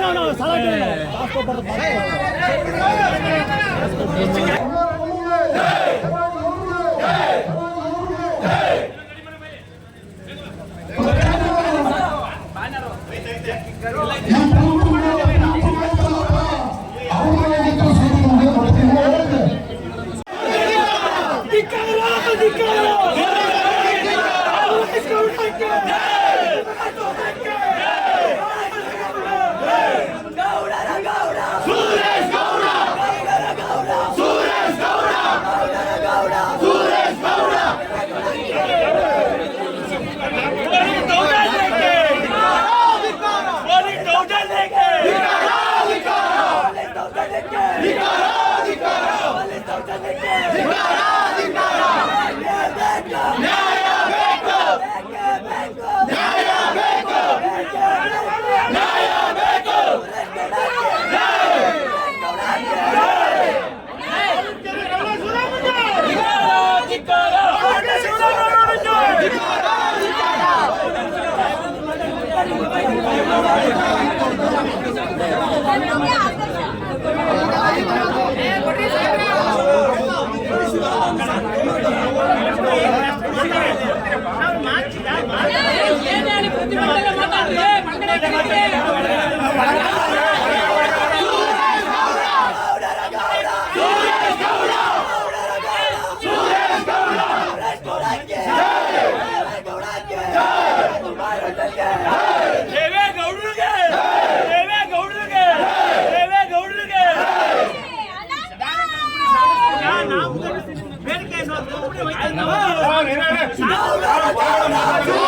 ಏನೇನು ನೀವು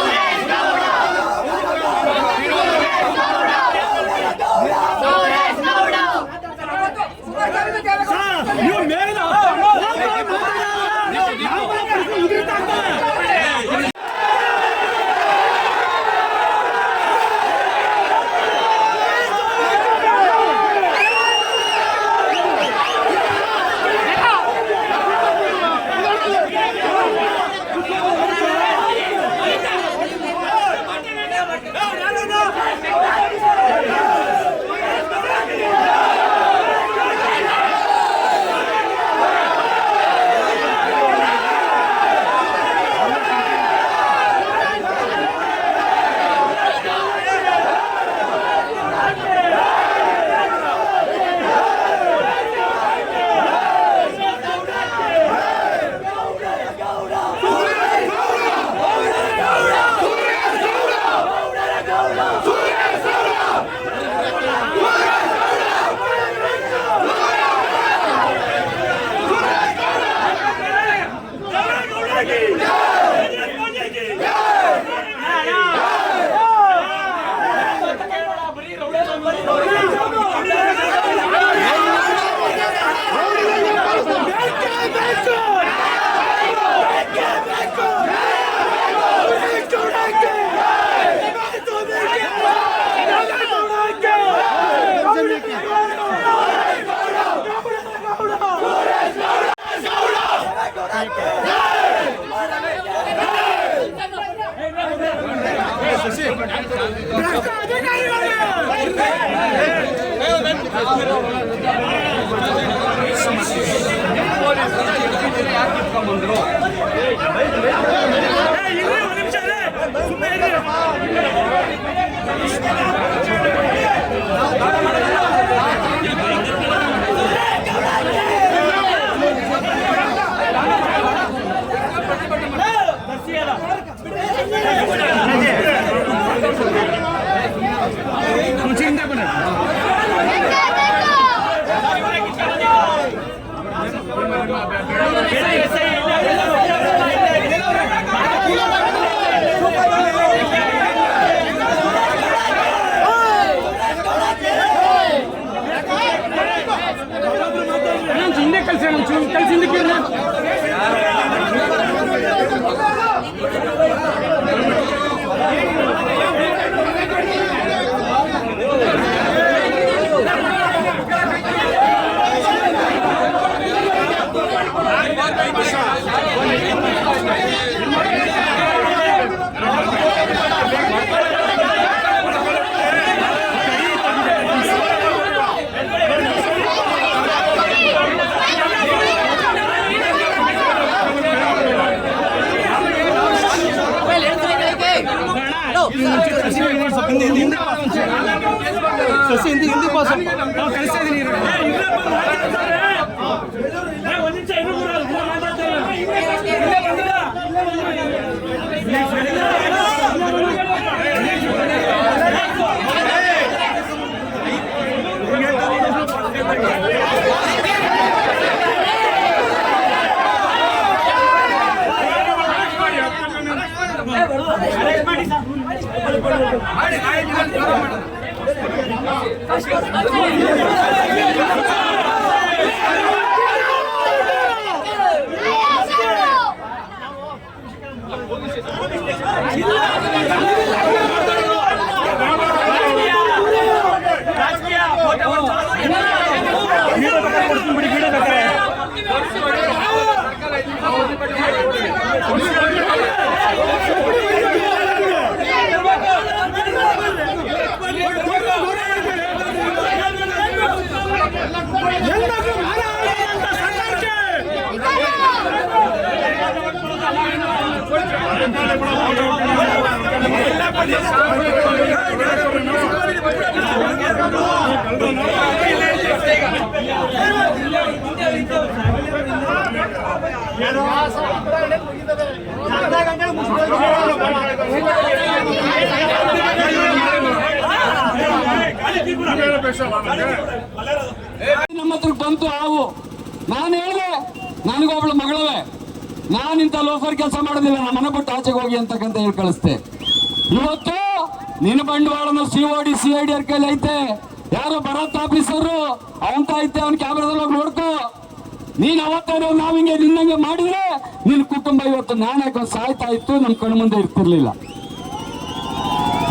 Gelsin, gelsin de gelin. ಸಸಿ ಹಿಂದಿ ಹಿಂದಿ ಪಾಸ್ ನಾವು ಕಳಿಸ್ತಾ ಇದೀನಿ ಇರು. ಏ, ಇಲ್ಲಪ್ಪ ಮಾತಾಡ್ತಾರೆ. ಏ, ಒಂದ್ します。ನಮ್ಮ ಹತ್ರ ಬಂತು ಹಾವು. ನಾನು ಹೇಳಿದೆ ನನಗೊಬ್ಳು ನಾನು ನಾನಿಂತ ಲೋಫರ್ ಕೆಲಸ ಮಾಡೋದಿಲ್ಲ ನಮ್ಮ ಮನೆ ಬಿಟ್ಟು ಆಚೆಗೆ ಹೋಗಿ ಅಂತಕ್ಕಂತ ಹೇಳಿ ಕಳಿಸ್ತೆ. ಇವತ್ತು ನಿನ್ನ ಬಂಡವಾಳನ C O D C I D ಅವ್ರ ಕೈಲಿ ಐತೆ. ಯಾರು ಭರತ್ ಆಫೀಸರು ಅವಂತ ಐತೆ ಅವ್ನ ಕ್ಯಾಮ್ರಾದಲ್ಲಿ ಹೋಗಿ ನೋಡ್ಕೋ. ನೀನ್ ಅವತ್ತೇನೋ ನಾವ್ ಹಿಂಗೆ ನಿನ್ನಂಗೆ ಮಾಡಿದ್ರೆ ನಿನ್ನ ಕುಟುಂಬ ಇವತ್ತು ನಾನೇ ಸಾಯ್ತಾ ಇತ್ತು ನಮ್ಮ ಕಣ್ಮುಂದೆ ಇರ್ತಿರ್ಲಿಲ್ಲ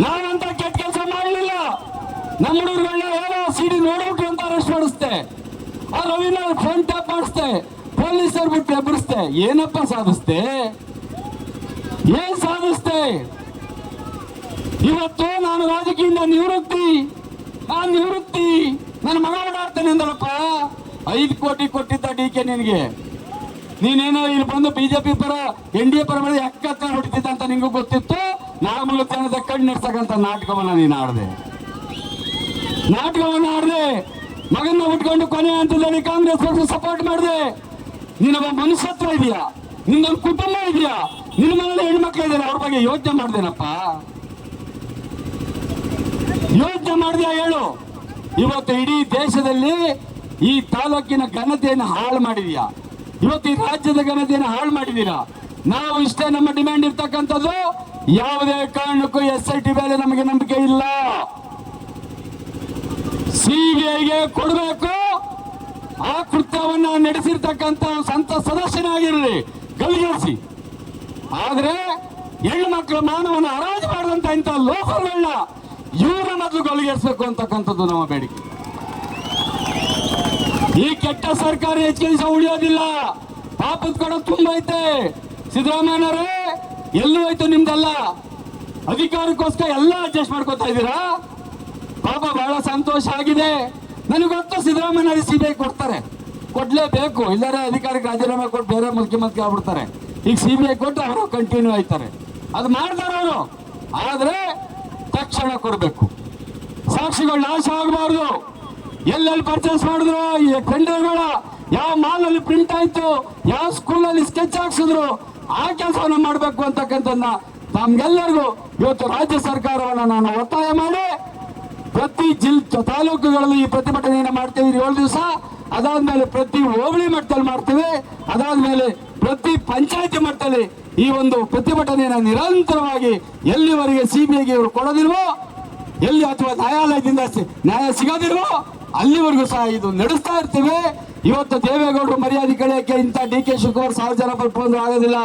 ನಾನಂತ ಕೆಟ್ಟ ಕೆಲಸ ಮಾಡಲಿಲ್ಲ ನಮ್ಮ ಹುಡುಗರನ್ನ ಸಿಡಿ ನೋಡ್ಬಿಟ್ಟು ಅಂತ ಅರೆಸ್ಟ್ ಮಾಡಿಸ್ತೆ? ಆ ರವಿನ ಫೋನ್ ಟ್ಯಾಪ್ ಮಾಡಿಸ್ತೆ. ಪೊಲೀಸರು ಬಿಟ್ಟು ಎಬ್ಬರಿಸ್ತೆ ಏನಪ್ಪ ಸಾಧಿಸ್ತೆ? ಏನ್ ಸಾಧಿಸ್ತೆ? ಇವತ್ತು ನಾನು ರಾಜಕೀಯದಿಂದ ನಿವೃತ್ತಿ. ಆ ನಿವೃತ್ತಿ. ನನ್ನ ಮಗ ಓಡಾಡ್ತೇನೆ ಅಂದಳಪ್ಪ ಐದು ಕೋಟಿ ಕೊಟ್ಟಿದ್ದ ಡಿ ಕೆ ನಿನಗೆ. ನೀನೇನೋ ಇಲ್ಲಿ ಬಂದು ಬಿಜೆಪಿ ಪರ, ಎನ್ ಡಿ ಎ ಪರ ಮೇಲೆ ಎಕ್ಕತ್ತ ಹೊಡಿತಿದ್ದ ಅಂತ ನಿಂಗೂ ಗೊತ್ತಿತ್ತು? ಜನದ ಕಣ್ಣು ನಡ್ಸಕ್ಕಂತ ನಾಟಕವನ್ನ ನೀನು ಆಡ್ದೆ. ನಾಟಕವನ್ನ ಆಡದೆ, ಮಗನ್ನ ಉಟ್ಕೊಂಡು ಕೊನೆ ಹಂತದಲ್ಲಿ ಕಾಂಗ್ರೆಸ್ ಪಕ್ಷ ಸಪೋರ್ಟ್ ಮಾಡಿದೆ. ನೀನೊಬ್ಬ ಮನುಷ್ಯತ್ವ ಇದೆಯಾ? ನಿನ್ನೊಂದು ಕುಟುಂಬ ಇದೆಯಾ? ನಿನ್ನ ಮನೇಲಿ ಹೆಣ್ಮಕ್ಳು ಇದ್ದಾರೆ, ಅವ್ರ ಬಗ್ಗೆ ಯೋಚನೆ ಮಾಡ್ದೇನಪ್ಪ? ಯೋಚನೆ ಮಾಡಿದ್ಯಾ ಹೇಳು? ಇವತ್ತು ಇಡೀ ದೇಶದಲ್ಲಿ ಈ ತಾಲೂಕಿನ ಘನತೆಯನ್ನು ಹಾಳು ಮಾಡಿದ್ಯಾ? ಇವತ್ತು ಈ ರಾಜ್ಯದ ಘನತೆಯನ್ನು ಹಾಳು ಮಾಡಿದ್ದೀರಾ? ನಾವು ಇಷ್ಟೇ ನಮ್ಮ ಡಿಮ್ಯಾಂಡ್ ಇರ್ತಕ್ಕಂಥದ್ದು, ಯಾವುದೇ ಕಾರಣಕ್ಕೂ ಎಸ್ ಐ ಟಿ ಮೇಲೆ ನಮಗೆ ನಂಬಿಕೆ ಇಲ್ಲ. ಸಿಬಿಐಗೆ ಕೊಡಬೇಕು. ಆ ಕೃತ್ಯವನ್ನ ನಡೆಸಿರ್ತಕ್ಕಂಥ ಸಂತ ಸದಸ್ಯನಾಗಿರಲಿ ಗಲ್ಲಿಗೇರಿಸಿ ಆದ್ರೆ ಹೆಣ್ಣು ಮಕ್ಕಳ ಮಾನವನ ಹರಾಜು ಮಾಡಿದಂತ ಇಂಥ ಲೋಕಗಳನ್ನ ಇವರ ಮೊದಲು ಗಲ್ಲಿಗೇರಿಸಬೇಕು ಅಂತಕ್ಕಂಥದ್ದು ನಮ್ಮ ಬೇಡಿಕೆ. ಈ ಕೆಟ್ಟ ಸರ್ಕಾರ ಹೆಚ್ಚು ಉಳಿಯೋದಿಲ್ಲ. ಪಾಪದ ಕೊಡ ತುಂಬಾ ಐತೆ. ಸಿದ್ದರಾಮಯ್ಯನವರೇ, ಎಲ್ಲೂ ಆಯ್ತು ನಿಮ್ದೆಲ್ಲ. ಅಧಿಕಾರಕ್ಕೋಸ್ಕರ ಎಲ್ಲ ಅಡ್ಜಸ್ಟ್ ಮಾಡ್ಕೋತಾ ಇದ್ದೀರಾ? ಸಂತೋಷ ಆಗಿದೆ. ನನಗೆ ಗೊತ್ತು ಸಿದ್ದರಾಮಯ್ಯ ಸಿ ಬಿ ಐ ಕೊಡ್ತಾರೆ. ಕೊಡ್ಲೇಬೇಕು. ಇಲ್ಲರೆ ಅಧಿಕಾರಕ್ಕೆ ರಾಜೀನಾಮೆ ಕೊಟ್ಟು ಬೇರೆ ಮುಖ್ಯಮಂತ್ರಿ ಆಗ್ಬಿಡ್ತಾರೆ. ಈಗ ಸಿ ಬಿ ಐ ಕೊಟ್ಟು ಅವರು ಕಂಟಿನ್ಯೂ ಆಯ್ತಾರೆ. ಅದು ಮಾಡ್ತಾರೆ ಅವರು. ಆದರೆ ತಕ್ಷಣ ಕೊಡಬೇಕು. ಸಾಕ್ಷಿಗಳು ನಾಶ ಆಗಬಾರ್ದು. ಎಲ್ಲೆಲ್ಲಿ ಪರ್ಚೇಸ್ ಮಾಡಿದ್ರು? ಈ ಟೆಂಡರ್ಗಳ ಯಾವ ಮಾಲಲ್ಲಿ ಪ್ರಿಂಟ್ ಆಯ್ತು? ಯಾವ ಸ್ಕೂಲಲ್ಲಿ ಸ್ಕೆಚ್ ಹಾಕ್ಸಿದ್ರು? ಆ ಕೆಲಸವನ್ನು ಮಾಡಬೇಕು ಅಂತಕ್ಕಂಥದ್ದನ್ನ ತಮ್ಗೆಲ್ಲರಿಗೂ ಇವತ್ತು ರಾಜ್ಯ ಸರ್ಕಾರವನ್ನು ನಾನು ಒತ್ತಾಯ ಮಾಡಿ ಪ್ರತಿ ಜಿಲ್ ತಾಲೂಕುಗಳಲ್ಲಿ ಈ ಪ್ರತಿಭಟನೆಯನ್ನು ಮಾಡ್ತೀವಿ. ಏಳು ದಿವಸ. ಅದಾದ್ಮೇಲೆ ಪ್ರತಿ ಹೋಬಳಿ ಮಟ್ಟದಲ್ಲಿ ಮಾಡ್ತೇವೆ. ಅದಾದ್ಮೇಲೆ ಪ್ರತಿ ಪಂಚಾಯತಿ ಮಟ್ಟದಲ್ಲಿ ಈ ಒಂದು ಪ್ರತಿಭಟನೆಯನ್ನು ನಿರಂತರವಾಗಿ ಎಲ್ಲಿವರೆಗೆ ಸಿಬಿಐಗೆ ಇವರು ಕೊಡೋದಿಲ್ವೋ, ಎಲ್ಲಿ ಅಥವಾ ನ್ಯಾಯಾಲಯದಿಂದ ನ್ಯಾಯ ಸಿಗೋದಿಲ್ವೋ, ಅಲ್ಲಿವರೆಗೂ ಸಹ ಇದು ನಡೆಸ್ತಾ ಇರ್ತೀವಿ. ಇವತ್ತು ದೇವೇಗೌಡರು ಮರ್ಯಾದೆ ಕಳೆಯಕ್ಕೆ ಇಂಥ ಡಿ ಕೆ ಶಿವಕುಮಾರ್ ಸಾವಿರ ಜನ ಬಂದು ಆಗೋದಿಲ್ಲ.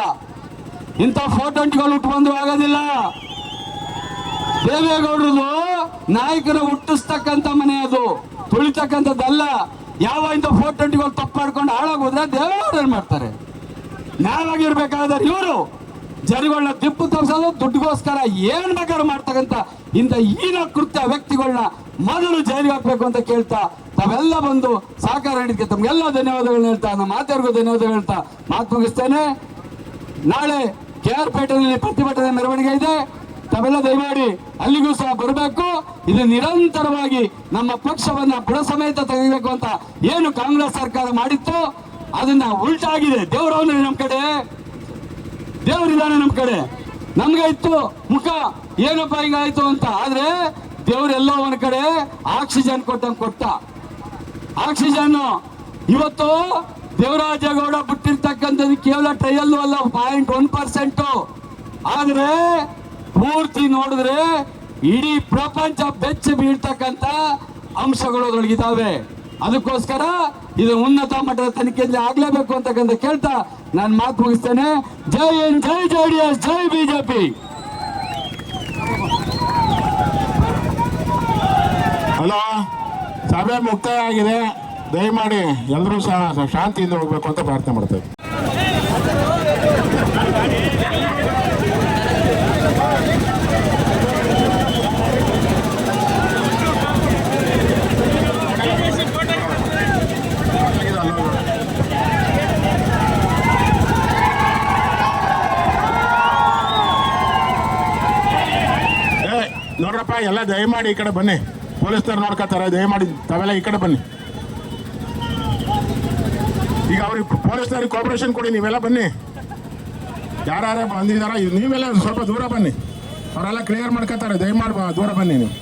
ಇಂಥ ಫೋಟೋಂಟಿಗಳು ಉಟ್ಟು ಬಂದು ಆಗೋದಿಲ್ಲ. ದೇವೇಗೌಡರದು ನಾಯಕರ ಹುಟ್ಟಿಸ್ತಕ್ಕಂಥ ಮನೆ ಅದು. ತುಳಿತಕ್ಕಂಥದ್ದಲ್ಲ. ಯಾವ ಇಂಥ ಫೋಟೋಂಟಿಗಳು ತಪ್ಪು ಮಾಡ್ಕೊಂಡು ಹಾಳಾಗೋದ್ರೆ ದೇವೇಗೌಡರು ಏನು ಮಾಡ್ತಾರೆ? ನ್ಯಾಯವಾಗಿರ್ಬೇಕಾದ್ರೆ ಇವರು. ಜನಗಳನ್ನ ದಿಪ್ಪು ತಪ್ಪಿಸೋದು ದುಡ್ಡುಗೋಸ್ಕರ ಏನ್ ಬೇಕಾದ್ರೂ ಮಾಡ್ತಕ್ಕಂಥ ಇಂಥ ಹೀನ ಕೃತ್ಯ ವ್ಯಕ್ತಿಗಳನ್ನ ಮೊದಲು ಜೈಲಿಗೆ ಹಾಕ್ಬೇಕು ಅಂತ ಕೇಳ್ತಾ ತಾವೆಲ್ಲ ಬಂದು ಸಹಕಾರ ನೀಡಿದ್ಕೆ ತಮ್ಗೆಲ್ಲ ಧನ್ಯವಾದಗಳನ್ನ ಹೇಳ್ತಾ, ನಮ್ಮ ಮಾತೆಯವ್ರಿಗೂ ಧನ್ಯವಾದಗಳು ಹೇಳ್ತಾ ಮಾತು ಮುಗಿಸ್ತೇನೆ. ನಾಳೆ ಕೆ ಆರ್ ಪೇಟೆಯಲ್ಲಿ ಪ್ರತಿಭಟನೆ ಮೆರವಣಿಗೆ ಇದೆ. ತಾವೆಲ್ಲ ದಯಮಾಡಿ ಅಲ್ಲಿಗೂ ಸಹ ಬರಬೇಕು. ಇದು ನಿರಂತರವಾಗಿ ನಮ್ಮ ಪಕ್ಷವನ್ನ ಬುಡ ಸಮೇತ ತೆಗಿಬೇಕು ಅಂತ ಏನು ಕಾಂಗ್ರೆಸ್ ಸರ್ಕಾರ ಮಾಡಿತ್ತು ಅದನ್ನ ಉಲ್ಟಾಗಿದೆ. ದೇವರವನು ನಮ್ಮ ಕಡೆ. ದೇವರಿದ್ದಾನೆ ನಮ್ಮ ಕಡೆ. ನಮ್ಗೆ ಇತ್ತು ಮುಖ. ಏನಪ್ಪ ಹಿಂಗಾಯ್ತು ಅಂತ ಆದ್ರೆ ದೇವರೆಲ್ಲೋ ಒಂದ್ ಕಡೆ ಆಕ್ಸಿಜನ್ ಕೊಟ್ಟಂಗ್ ಕೊಟ್ಟ. ಆಕ್ಸಿಜನ್ ಇವತ್ತು ದೇವರಾಜೇಗೌಡ ಬಿಟ್ಟಿರ್ತಕ್ಕಂಥದ್ದು ಕೇವಲ ಟ್ರಯಲ್ ಅಲ್ಲ ಪಾಯಿಂಟ್ ಒನ್ ಪರ್ಸೆಂಟು ಆದ್ರೆ ಪೂರ್ತಿ ನೋಡಿದ್ರೆ ಇಡೀ ಪ್ರಪಂಚ ಬೆಚ್ಚಿ ಬೀಳ್ತಕ್ಕಂಥ ಅಂಶಗಳು ಅದರೊಳಗಿದ್ದಾವೆ ಅದಕ್ಕೋಸ್ಕರ ಇದು ಉನ್ನತ ಮಟ್ಟದ ತನಿಖೆಯಲ್ಲಿ ಆಗ್ಲೇಬೇಕು ಅಂತಕ್ಕಂಥ ಕೇಳ್ತಾ ನಾನು ಮಾತು ಮುಗಿಸ್ತೇನೆ. ಜೈ ಎನ್ ಜೈ ಜೆ ಡಿ ಎಸ್, ಜೈ ಬಿಜೆಪಿ ಹಲೋ, ಸಭೆ ಮುಕ್ತಾಯ ಆಗಿದೆ. ದಯಮಾಡಿ ಎಲ್ಲರೂ ಸಹ ಶಾಂತಿಯಿಂದ ಹೋಗ್ಬೇಕು ಅಂತ ಪ್ರಾರ್ಥನೆ ಮಾಡ್ತೇವೆ. ಎಲ್ಲ ದಯಮಾಡಿ ಈ ಕಡೆ ಬನ್ನಿ. ಪೊಲೀಸ್ನವ್ರು ನೋಡ್ಕೊತಾರೆ, ದಯಮಾಡಿ ತಾವೆಲ್ಲ ಈ ಕಡೆ ಬನ್ನಿ. ಈಗ ಅವ್ರಿಗೆ ಪೊಲೀಸ್ನವ್ರಿಗೆ ಕೋಪರೇಷನ್ ಕೊಡಿ, ನೀವೆಲ್ಲ ಬನ್ನಿ. ಯಾರ್ಯಾರ ಬಂದಿದಾರ, ನೀವೆಲ್ಲ ಸ್ವಲ್ಪ ದೂರ ಬನ್ನಿ. ಅವರೆಲ್ಲ ಕ್ಲಿಯರ್ ಮಾಡ್ಕೋತಾರೆ, ದಯಮಾಡಿ ದೂರ ಬನ್ನಿ ನೀವು.